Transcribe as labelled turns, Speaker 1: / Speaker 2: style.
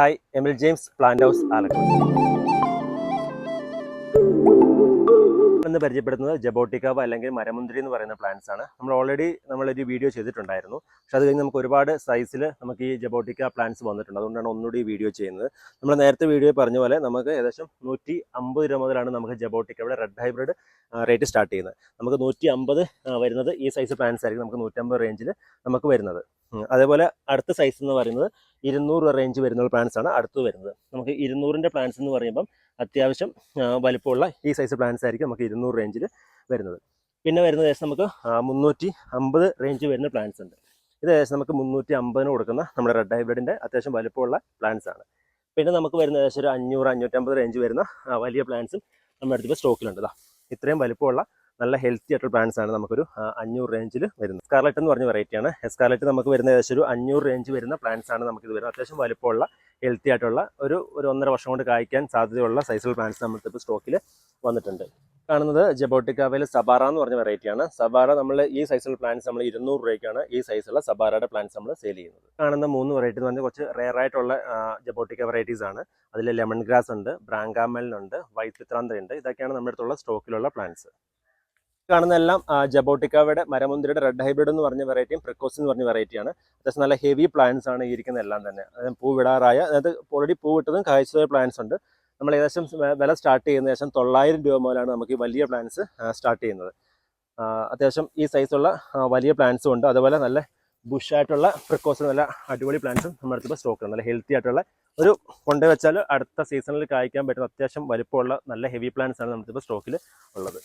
Speaker 1: Hi Emil James plant house Alakode എന്ന് പരിചയപ്പെടുന്നത് ജബോട്ടിക്കാവ് അല്ലെങ്കിൽ മരമുന്തിരി എന്ന് പറയുന്ന പ്ലാന്റ്സ് ആണ്. നമ്മൾ ഓൾറെഡി നമ്മളൊരു വീഡിയോ ചെയ്തിട്ടുണ്ടായിരുന്നു. പക്ഷെ അത് കഴിഞ്ഞ് നമുക്ക് ഒരുപാട് സൈസിൽ നമുക്ക് ഈ ജബോട്ടിക്ക പ്ലാന്റ്സ് വന്നിട്ടുണ്ട്. അതുകൊണ്ടാണ് ഒന്നുകൂടി വീഡിയോ ചെയ്യുന്നത്. നമ്മൾ നേരത്തെ വീഡിയോ പറഞ്ഞ പോലെ നമുക്ക് ഏകദേശം നൂറ്റി അമ്പത് രൂപ മുതലാണ് നമുക്ക് ജബോട്ടിക്കയുടെ റെഡ് ഹൈബ്രിഡ് റേറ്റ് സ്റ്റാർട്ട് ചെയ്യുന്നത്. നമുക്ക് നൂറ്റി അമ്പത് വരുന്നത് ഈ സൈസ് പ്ലാന്റ്സ് ആയിരിക്കും നമുക്ക് നൂറ്റമ്പത് റേഞ്ചിൽ നമുക്ക് വരുന്നത്. അതേപോലെ അടുത്ത സൈസ് എന്ന് പറയുന്നത് ഇരുന്നൂറ് റേഞ്ച് വരുന്ന പ്ലാന്റ്സ് ആണ് അടുത്ത് വരുന്നത്. നമുക്ക് ഇരുന്നൂറിന്റെ പ്ലാന്റ്സ് എന്ന് പറയുമ്പം അത്യാവശ്യം വലിപ്പമുള്ള ഈ സൈസ് പ്ലാന്റ്സ് ആയിരിക്കും നമുക്ക് ഇരുന്നൂറ് റേഞ്ചിൽ വരുന്നത്. പിന്നെ വരുന്ന ഏകദേശം നമുക്ക് മുന്നൂറ്റി അമ്പത് റേഞ്ച് വരുന്ന പ്ലാന്റ്സ് ഉണ്ട്. ഇത് ഏകദേശം നമുക്ക് മുന്നൂറ്റി അമ്പതിന് കൊടുക്കുന്ന നമ്മുടെ റെഡ് ഹൈബ്രിഡിന്റെ അത്യാവശ്യം വലിപ്പമുള്ള പ്ലാന്റ്സ് ആണ്. പിന്നെ നമുക്ക് വരുന്ന ഏകദേശം ഒരു അഞ്ഞൂറ് അഞ്ഞൂറ്റമ്പത് റേഞ്ച് വരുന്ന വലിയ പ്ലാന്റ്സും നമ്മുടെ അടുത്ത് സ്റ്റോക്കിലുണ്ട് ഇതാ ഇത്രയും വലിപ്പമുള്ള നല്ല ഹെൽത്തി ആയിട്ടുള്ള പ്ലാന്റ്സ് ആണ് നമുക്കൊരു അഞ്ഞൂറ് റേഞ്ചിൽ വരുന്നത്. സ്കാർലറ്റ് എന്ന് പറഞ്ഞ വെറൈറ്റിയാണ് സ്കാർലറ്റ് നമുക്ക് വരുന്ന ഏകദേശം ഒരു അഞ്ഞൂറ് റേഞ്ച് വരുന്ന പ്ലാന്റ്സ് ആണ് നമുക്കിത് വരുന്നത്. അത്യാവശ്യം വലുപ്പമുള്ള ഹെൽത്തി ആയിട്ടുള്ള ഒരു ഒരു ഒന്നര വർഷം കൊണ്ട് കായ്ക്കാൻ സാധ്യതയുള്ള സൈസിൽ പ്ലാന്റ്സ് നമ്മൾക്ക് ഇപ്പോൾ സ്റ്റോക്കിൽ വന്നിട്ടുണ്ട്. കാണുന്നത് ജബോട്ടിക്കാവയിൽ സബാറ എന്ന് പറഞ്ഞ വെറൈറ്റിയാണ് സബാറ നമ്മൾ ഈ സൈസിലുള്ള പ്ലാന്റ്സ് നമ്മൾ ഇരുന്നൂറ് രൂപയ്ക്കാണ് ഈ സൈസുള്ള സബാറയുടെ പ്ലാന്റ്സ് നമ്മൾ സെയിൽ ചെയ്യുന്നത്. കാണുന്ന മൂന്ന് വെറൈറ്റി എന്ന് പറഞ്ഞാൽ കുറച്ച് റെയർ ആയിട്ടുള്ള ജബോട്ടിക്ക വെറൈറ്റീസ് ആണ്. അതിൽ ലെമൺ ഗ്രാസ് ഉണ്ട് ബ്രാങ്കാമലിനുണ്ട് വൈറ്റ് ചിത്രാന്തയുണ്ട് ഇതൊക്കെയാണ് നമ്മുടെ അടുത്തുള്ള സ്റ്റോക്കിലുള്ള പ്ലാന്റ്സ് കാണുന്ന എല്ലാം ജബോട്ടിക്കാവയുടെ മരമുന്തിരിയുടെ റെഡ് ഹൈബ്രിഡ് എന്ന് പറഞ്ഞ വെറൈറ്റിയും പ്രിക്കോസ് എന്ന് പറഞ്ഞ വെറൈറ്റിയാണ് അത്യാവശ്യം നല്ല ഹെവി പ്ലാന്റ്സ് ആണ് ഇരിക്കുന്ന എല്ലാം തന്നെ. അതായത് പൂ വിടാറായ അതായത് ഓൾറെഡി പൂ വിട്ടതും കാഴ്ചയായ പ്ലാന്റ്സ് ഉണ്ട്. നമ്മൾ ഏകദേശം വില സ്റ്റാർട്ട് ചെയ്യുന്ന ഏകദേശം തൊള്ളായിരം രൂപ മുതലാണ് നമുക്ക് വലിയ പ്ലാന്റ്സ് സ്റ്റാർട്ട് ചെയ്യുന്നത്. അത്യാവശ്യം ഈ സൈസുള്ള വലിയ പ്ലാന്റ്സും ഉണ്ട്. അതുപോലെ നല്ല ബുഷായിട്ടുള്ള പ്രിക്കോസ് നല്ല അടിപൊളി പ്ലാന്റ്സും നമ്മുടെ അടുത്തിപ്പോൾ സ്റ്റോക്ക് നല്ല ഹെൽത്തി ആയിട്ടുള്ള ഒരു കൊണ്ടു വെച്ചാൽ അടുത്ത സീസണിൽ കായ്ക്കാൻ പറ്റുന്ന അത്യാവശ്യം വലുപ്പമുള്ള നല്ല ഹെവി പ്ലാന്റ്സ് ആണ് നമ്മുടെ ഇപ്പോൾ സ്റ്റോക്കിൽ ഉള്ളത്.